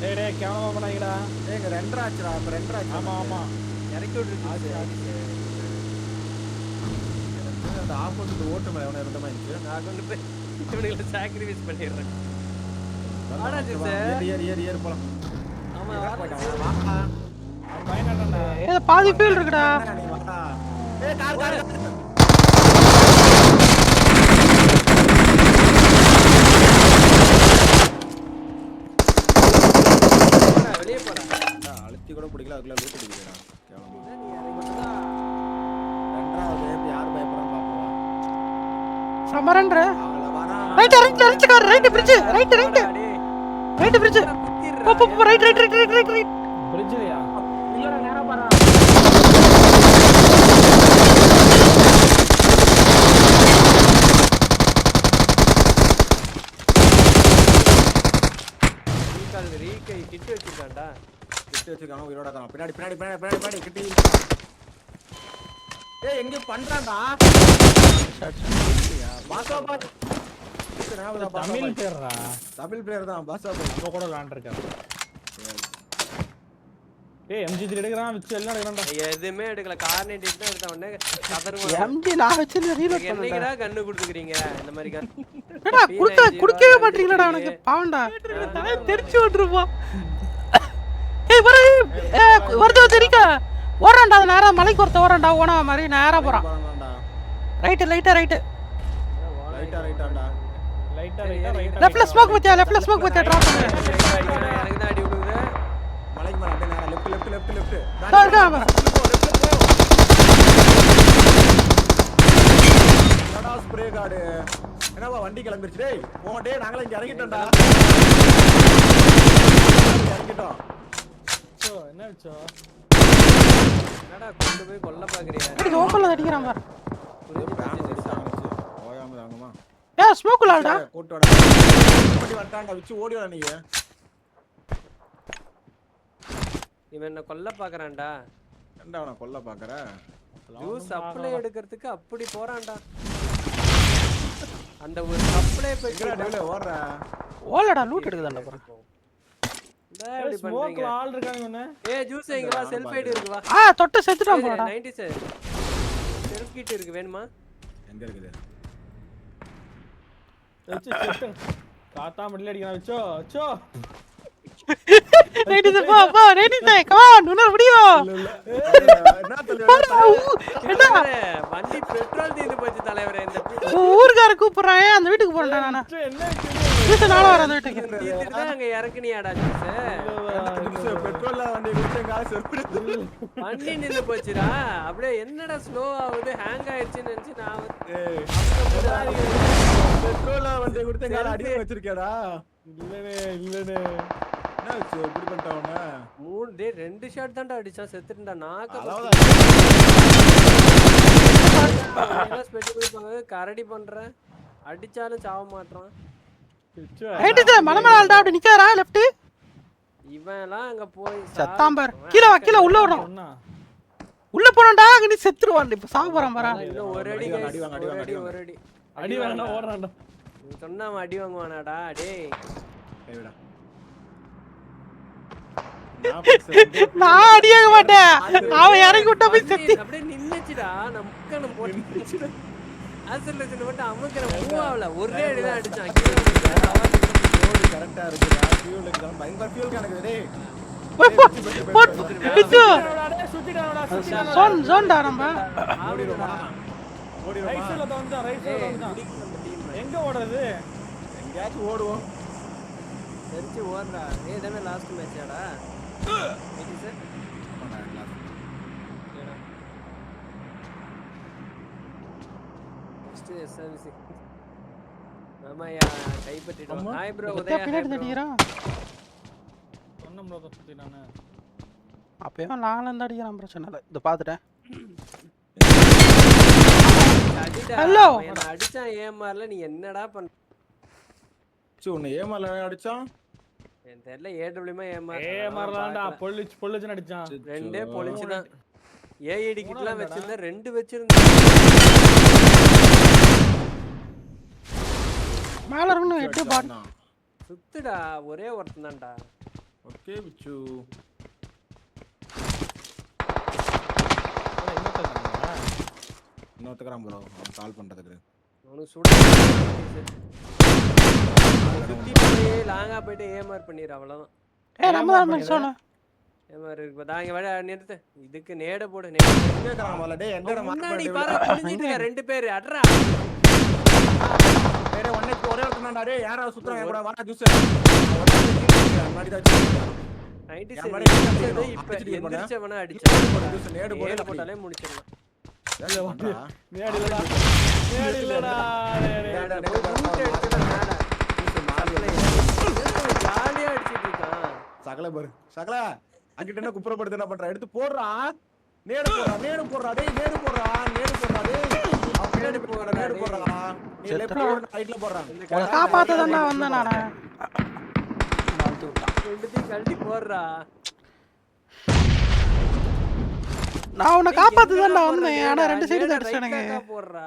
டேய் டேய் கேவலமா பண்ணாங்கடா ஏங்க ரெண்டரை ஆச்சுடா இப்ப ரெண்டரை ஆச்சு ஆமா ஆமா. இறக்கி விட்டுருக்கு அந்த ஆப்போசிட் ஓட்டு மேல எவனை இருந்த மாதிரி நான் கொண்டு போய் இவனுங்களை சாக்ரிஃபைஸ் பண்ணிடுறேன். வாடா ஜிப்ஸு. ஏறி ஏறி ஏறி ஏறி போலாம் ஆமா போயிட்டான் வாடா அவன் பயனாட்டான்டா ஏ பாதி ஃபீல் இருக்குடா என்ன நீ வாடா ஏய் கார் கார் போடா, வெளியே போடா அழுத்தி கூட பிடிக்கல அதுக்குள்ள லூட் அடிக்கிறான்? ரெண்டாவது யார் பாப்போம் சமரன்ற right right right car right bridge right right. Right. போ போ right right right right right right பிரிட்ஜ்லயா இல்லடா நேரா பாரா ரீகால், ரீகை கிட்டு வச்சிருக்கான்டா. கிட்டி வச்சிருக்காங்க. உயிரோட தான் பின்னாடி பின்னாடி பின்னாடி பின்னாடி பின்னாடி கிட்டி. ஏய் எங்க பண்றான்டா? பாசா பாஸ். தமிழ் பேர்றா தமிழ் பிளேயர் தான் பாசா பாஸ். நம்ம கூட விளாண்டுருக்காரு. ஏய் எம்ஜி த்ரீ எடுக்கிறான் வச்சு எல்லாம் எடுக்கிறான்டா. எதுவுமே எடுக்கல. கார்னேட் தான் எடுத்த உடனே கதறுவான். எம்ஜி நான் வச்சு ரீலோட் பண்ணேன் கண்ணு கொடுத்துக்கிறீங்க? இந்த மாதிரி குடுக்க குடுக்கவே மாட்டீங்களடா அவனுக்கு பாவம்டா. தலைய தெரிச்சு விட்டுருப்போம் வர வருது தெரிக்க ஓடுறான்டா அது நேரா மலைக்கு ஒருத்த ஓடுறான்டா ஓனா மாதிரி நேரா போறான். போறான்டா. ரைட்டு லைட்டா ரைட்டு. ரைட்டா ரைட்டாடா லைட்டா லைட்டா ரைட்டா லெஃப்ட்ல ஸ்மோக் பத்தியா லெஃப்ட்ல ஸ்மோக் பத்தியா டிராப் பண்ணு. எனக்கு தான் அடி விடுது மலைக்கு மேல அப்படியே லெஃப்ட் லெஃப்ட் லெஃப்ட் லெஃப்ட். என்னடா ஸ்ப்ரே கார்டு என்னப்பா வண்டி கிளம்பிருச்சு. டேய் போங்க டேய் நாங்களே இங்க இறங்கிட்டோம்டா. என்னடா கொண்டு போய் கொல்ல பாக்குறியா அடிக்க ஓப்பன்ல அடிக்கிறான் பாரு. ஓயாம ஸ்மோக் விளாடா கூட்டோட பண்ணி வந்துட்டாங்க வச்சு ஓடி வர நீங்க இவன் என்ன கொல்ல பாக்குறான்டா. ஏன்டா அவனை கொல்ல பாக்குற? ஜூஸ் சப்ளை எடுக்கிறதுக்கு அப்படி போறான்டா. அந்த ஒரு சப்ளை டேவில ஓடுற? ஓலடா லூட் எடுக்குதாண்டா பாரு ஸ்மோக்ல பண்றீங்க? ஆள் இருக்காங்க ஒண்ணு ஏய் ஜூஸ் இங்க வா? செல்ஃப் ஐடி இருக்கு வா ஆ தொட்டு செத்துட்டான் போடா. 90 சார் செல்ஃப் கிட் இருக்கு வேணுமா? எங்க இருக்குது? வச்சு காத்தா மிடில் அடிக்கிறான். வச்சோ வச்சோ. நைட்டி சார் போ சார் என்ன தலைவர்? என்ன வண்டி பெட்ரோல் போச்சு தலைவரே இந்த உன் ஊருக்கார கூப்பிடுறான். ஏன் அந்த வீட்டுக்கு நானு. என்ன ஜூஸ் வீட்டுக்கு? தான் அங்க இறக்குனியாடா ஜூஸ் பெட்ரோல்ல வண்டி குடிச்சு காசு வண்டி நின்னு போச்சுடா. அப்படியே என்னடா ஸ்லோ ஆகுது? ஹேங் ஆயிடுச்சுன்னு நினைச்சு நான் வந்து பெட்ரோல்ல வண்டி கால அடி வச்சிருக்கேடா இல்லனே இல்லனே இப்படி? மூணு டே ரெண்டு ஷாட் தான்டா அடிச்சான் செத்துட்டுடா நாக்க. ஸ்பெஷல் கரடி பண்றேன். அடிச்சாலும் சாவ மாட்டான் மலமல ஆள்டா அப்படி நிக்காரா லெஃப்ட் அங்க போய் கீழே வா கீழே உள்ள விடணும் சொன்னா உள்ள போனோம்டா அங்க நீ செத்துருவான் இப்ப போறான் பாரு. சாவ- இன்னும் ஒரு அடி அடி வாங்க, அடி வாங்க, அடி ஒரு வாங்க, அடி அடி ஒரு அடி அடி வேணா ஓடுறான்டா. நீ சொன்னா அவன் அடி வாங்குவானாடா டேய். கைவிடா. நான் அடியாக மாட்டேன். அவன் இறங்கி விட்டா போய் செத்து. அப்படியே நின்னுச்சுடா நான் முக்கணும் போட்டு ஆக்சிலேஷன் மட்டும் அமுக்கிற மூவ் ஆகல ஒரே அடி தான் road correct ஆ இருக்குடா. fuel இருக்குதா? பயங்கர fuel கணக்கு ஜோன்டா நம்ம? ரைட் சைடுல ரைட் சைடுல. எங்க ஓடுறது? எங்கேயாச்சும் ஓடுவோம். தெரிஞ்சு ஓடுறா. ஏய் தானே லாஸ்ட் மேட்சாடா சார் நெக்ஸ்ட் எஸ்ஆர்சி ஆமாயா கைப்பற்றிட்டோம். ஹாய் ப்ரோ உதயா பின்னாடி தடிக்கிறான் சொன்ன ப்ரோ சுத்திட்டானே அப்பயும் நாங்களும் இருந்து அடிக்கிறான் பிரச்சனை இல்லை இதை பார்த்துட்டேன். என்னை அடிச்சான் ஏமாறல நீ என்னடா பண்ண சரி, உன்னை ஏமால அடிச்சான் எனக்கு தெரியல ஏடபிள்யூமா ஏமாற ஏ மாறலாம்டா பொள்ளிச்சு பொள்ளிச்சுன்னு அடிச்சான். ரெண்டே அச்சோ. பொழிச்சுதான் ஏஐடி கிட்லாம் மூணு வச்சிருந்தா ரெண்டு வச்சிருந்தேன் மேல இருக்கணும் எட்டு பாட். சுத்துடா ஒரே ஒருத்தன் தான்டா. ஓகே பிச்சு. இன்னொருத்தக்கிறான் ப்ரோ கால் பண்றதுக்கு. அவனுக்கு சுட சுத்தி போய் லாங்கா போயிட்டு ஏமார் பண்ணிடு அவ்வளவுதான். ஏ நம்ம தான் ஏமார் இருக்கு தாங்க வேட நிறுத்து இதுக்கு நேட போடு நேட முன்னாடி பாரு ரெண்டு பேரு. அட்ரா டேய் ஒண்ணே ஒரே ஒருத்தன் தான்டா. டேய் யாரா சுத்துறான்? என் கூட வாடா ஜூஸ் முன்னாடி தான் சகல பாரு. சகல அங்கிட்ட என்ன குப்புறப்படுத்து என்ன பண்ற? எடுத்து போடுறா. நேடு போடுறா நேடு போடுறா. டேய் நேடு போடுறா. நேடு போடுறா. டேய். பின்னாடி நீ ரைட்ல காப்பாத்த தானே வந்தேன் நானு மாத்தி விட்டான். ரெண்டுத்தையும் கழட்டி போடுறா நான் உன்னை காப்பாத்த தான்டா வந்தேன் ஆனா ரெண்டு சைடு ரைட்டாக்கா போடுறா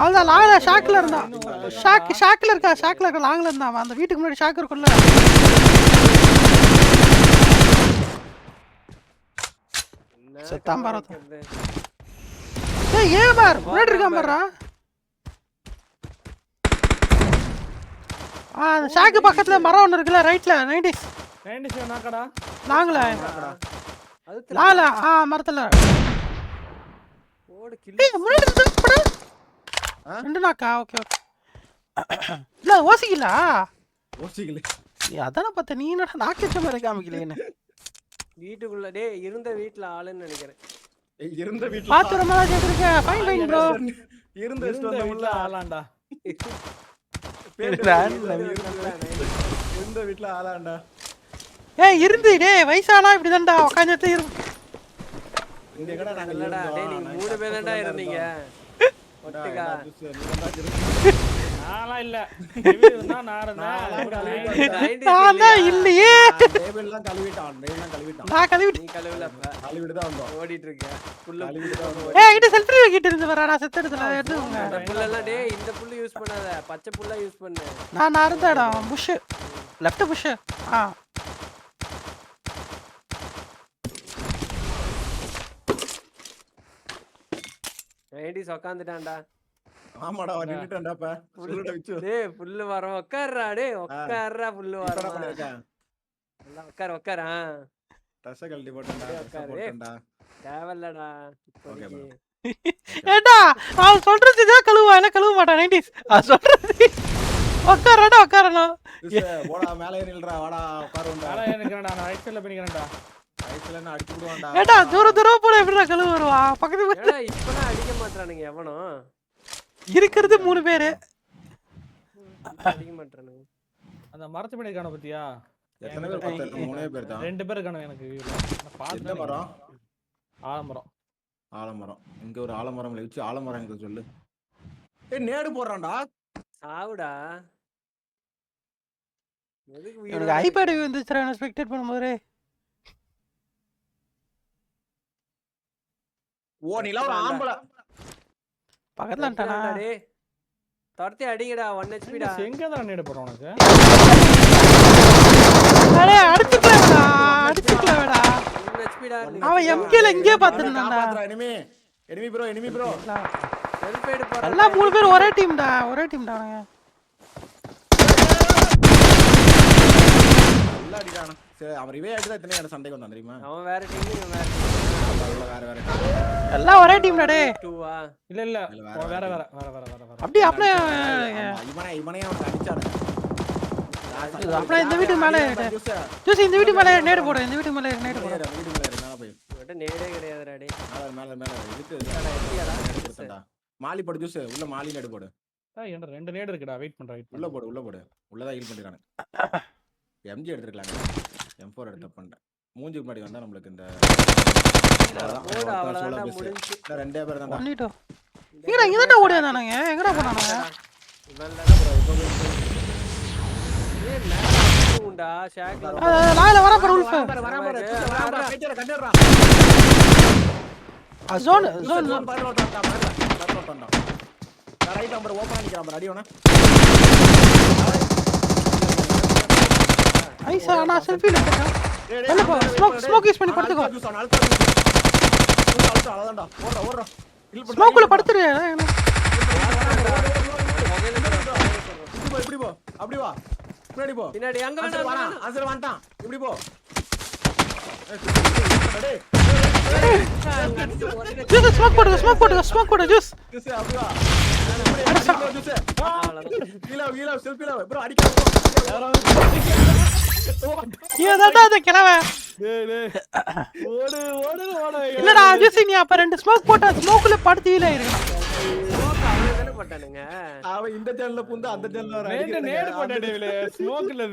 அவள்தான் லாங்ல ஷாக்ல இருந்தான் ஷாக் ஷாக்ல இருக்கா ஷாக்ல இருக்க லாங்ல இருந்தான். அந்த வீட்டுக்கு முன்னாடி ஷாக் இருக்குல்ல செத்தான். ஏய் ஏன் பார். முன்னாடி இருக்கான் ஆ அந்த ஷாக்கு பக்கத்துல மரம் ஒன்று இருக்குல்ல ரைட்ல நைன்டிஸ் 97 நாக்கடா. அது லாங்ல ஆ மரத்துல. போடு கிள்ளி. ஏய் முன்னாடி? ரெண்டு நாக்கா? Okay okay. இல்ல ஓசிக்கலா? யோசிக்கல நீ அதானே பார்த்த நீ என்னடா நாக்கச்ச மாதிரி காமிக்கலையேன்னு. வீட்டுக்குள்ள டேய் இருந்த வீட்ல ஆளுன்னு நினைக்கிறேன். இருந்த வீட்ல ரொம்ப நாள் கேட்டிருக்க ஃபைன் ஃபைன் ப்ரோ இருந்த இருந்த வீட்ல ஆளாண்டா. இருந்த வீட்ல ஆளாண்டா ஏய் இருந்து டேய் வயசானா இப்படிதான்டா. உட்காந்துட்டு இரு. இந்த கடை நாங்க இல்லடா. டேய் நீங்க மூணு பேர் தான்டா இருந்தீங்க. ஒட்டுக்கா. நான்லாம் இல்ல. நான் இருந்தேன். நான்லாம் ஒரு கழுவிட்டு nine- வந்தேன். 90s நான் தான் இல்லையா? இல்லையே. டேபிள் எல்லாம் கழுவிட்டான். டேபிள் எல்லாம் கழுவிட்டான். நான் கழுவிட்டு நீ கழுவுல கழுவிட்டு தான் வந்தோம். ஓடிட்டு இருக்க புல்லு. கழுவிட்டு தான் ஏய் இது செல்ஃபி வைக்கிட்டு இருந்து வரா நான் செத்து இடத்துல எடுத்துக்கோங்க இந்த டேய் இந்த புல்லு யூஸ் பண்ணாத. பச்சை புல்லா யூஸ் பண்ணு. நான் இடம் புஷ். Left push. ஆ. நைன்டிஸ் உக்காந்துட்டான்டா. ஆமாடா அவன் நின்னுட்டான்டா இப்ப சொல்லுடா விச்சு. டேய் புல்லு வரோம் உட்கார்றா டேய் உட்கார்றா புல்லு நல்லா உட்கார். உட்கார் ஆ. கழட்டி போட்டேன்டா உட்காரு. போட்டேன்டா. இப்போதைக்கு. ஏடா அவன் சொல்றது தான் கழுவா இல்ல கழுவ மாட்டான் நைன்டிஸ்? அது சொல்றது உட்காரடா உட்காரணும் ஜூஸ், போடா மேலே நில்றா வாடா உட்காருண்டா ஆனா எனக்கு என்னடா, நான் right side ல போய் நிக்கிறேன்டா. வயசுல என்ன அடிச்சு விடுவான்டா. ஏடா தூர தூரம் போட எப்படிடா கழுவு வருவா? பக்கத்து இப்பலாம் அடிக்க மாட்டானுங்க எவனும். இருக்கிறது மூணு பேரு. அந்த மரத்து பின்னாடி இருக்கான பாத்தியா? எத்தனை பேர் பார்த்தா மூணே பேர் தான். ரெண்டு பேர் இருக்கானுங்க எனக்கு. நான் பார்த்தேன் மரம்? ஆலமரம். ஆலமரம். இங்க ஒரு ஆலமரம் வச்சு ஆலமரம் எனக்கு சொல்லு. ஏய் நேடு போடுறான்டா. சாவுடா. எதுக்கு எனக்கு ஐபேட் வந்துச்சுடா ஸ்பெக்டேட் பண்ணும்போது. ஓ நீலாம் ஒரு ஆம்பளை. பக்கத்துல டேய் துரத்தி அடிங்கடா ஒன் ஹெச்பிடா எங்க தான் நேடு போறோம் உனக்கு? அடே அடிச்சுக்கலாம்டா ஒன் ஹெச்பிடா அவன் எம்கேல எங்கேயே பார்த்துருந்தான்டா காப்பாத்துறா enemy enemy bro enemy bro போடுற எல்லாம் மூணு பேர் ஒரே டீம்டா ஒரே டீம்டா அவனுங்க நல்லா அடிக்கிறானா. சரி அவன் ரிவே தான் இத்தனை சண்டைக்கு வந்தான் தெரியுமா? அவன் வேற டீம் இவன் வேற எல்லாம் ஒரே டீம்டா டே. டூவா இல்ல இல்ல. இல்ல, வேற வேற வேற வேற வேற அப்படியே அப்படியே இவனே இவனே அவன் அடிச்சானே அப்படியே இந்த வீட்டு மேல. ஜூஸ், இந்த வீட்டு மேலே நேடு போடு இந்த வீட்டு மேலே நேடு போடு. வீட்டு மேல மேல போய். இவன்ட்ட நேடே கிடையாதுடா டேய். மேல மேல மேல இதுக்கு. மாலி போடு ஜூஸ். உள்ள மாலி நடு போடு. என்கிட்ட ரெண்டு நேடு இருக்குடா. வெயிட் பண்றேன் வெயிட் உள்ள போடு உள்ள போடு. உள்ளதான் ஹீல் பண்ணிருக்கானு. எம்ஜி எடுத்துருக்கலாங்க எம் ஃபோர் எடுத்த பண்ணிட்டேன் மூஞ்சி முன்னாடி வந்தா நம்மளுக்கு இந்த ரெண்டே பேர் தான்டா. பண்ணிட்டோம் எங்கடா இங்க தான்டா ஓடி வந்தானுங்க. எங்கடா போனானுங்க? லாயில வர உல்ஃப். பாரு, கண்டிடுறான். ஜோன் ஜோன் ஜூஸ், பாரு, ஒருத்தன் வந்தான், பாரு, பாரு, ஒருத்தன் வந்தான். நான் right arm பாரு, open ஆ நிக்கிறான் பாரு, அடி அவனை. சார் நான் செல்ஃபி எடுத்துட்டேன் smoke use பண்ணி படுத்துக்கோ. ஸ்மோக்குள்ள. படுத்துரு இப்படி போ. அப்படி வா. பின்னாடி போ. பின்னாடி அங்க வேணாம் வாடா, ஆன்சர் வந்துட்டான். இப்படி போ. டேய், ஜூஸ் ஸ்மோக் போடுங்க ஸ்மோக் போடுங்க ஸ்மோக் போடு ஜூஸ் juice, அப்படி வா. juice. ஆ, கீழே, கீழே, selfie ல வா. bro, அடிக்காத போ, அடிக்காத போ. இவன் தான்டா அந்த டேய். ஓடு ஓடு ஓடு இல்லடா ஜூஸ் நீ அப்ப ரெண்டு ஸ்மோக் போட்ட ஸ்மோக்குள்ள படுத்து ஹீல் ஆயிருக்கணும் ஸ்மோக் அவன் இந்த ஜன்னல்ல பூந்து அந்த ஜன்னல்ல வர நேடு. நேடு போட்டா ஸ்மோக்ல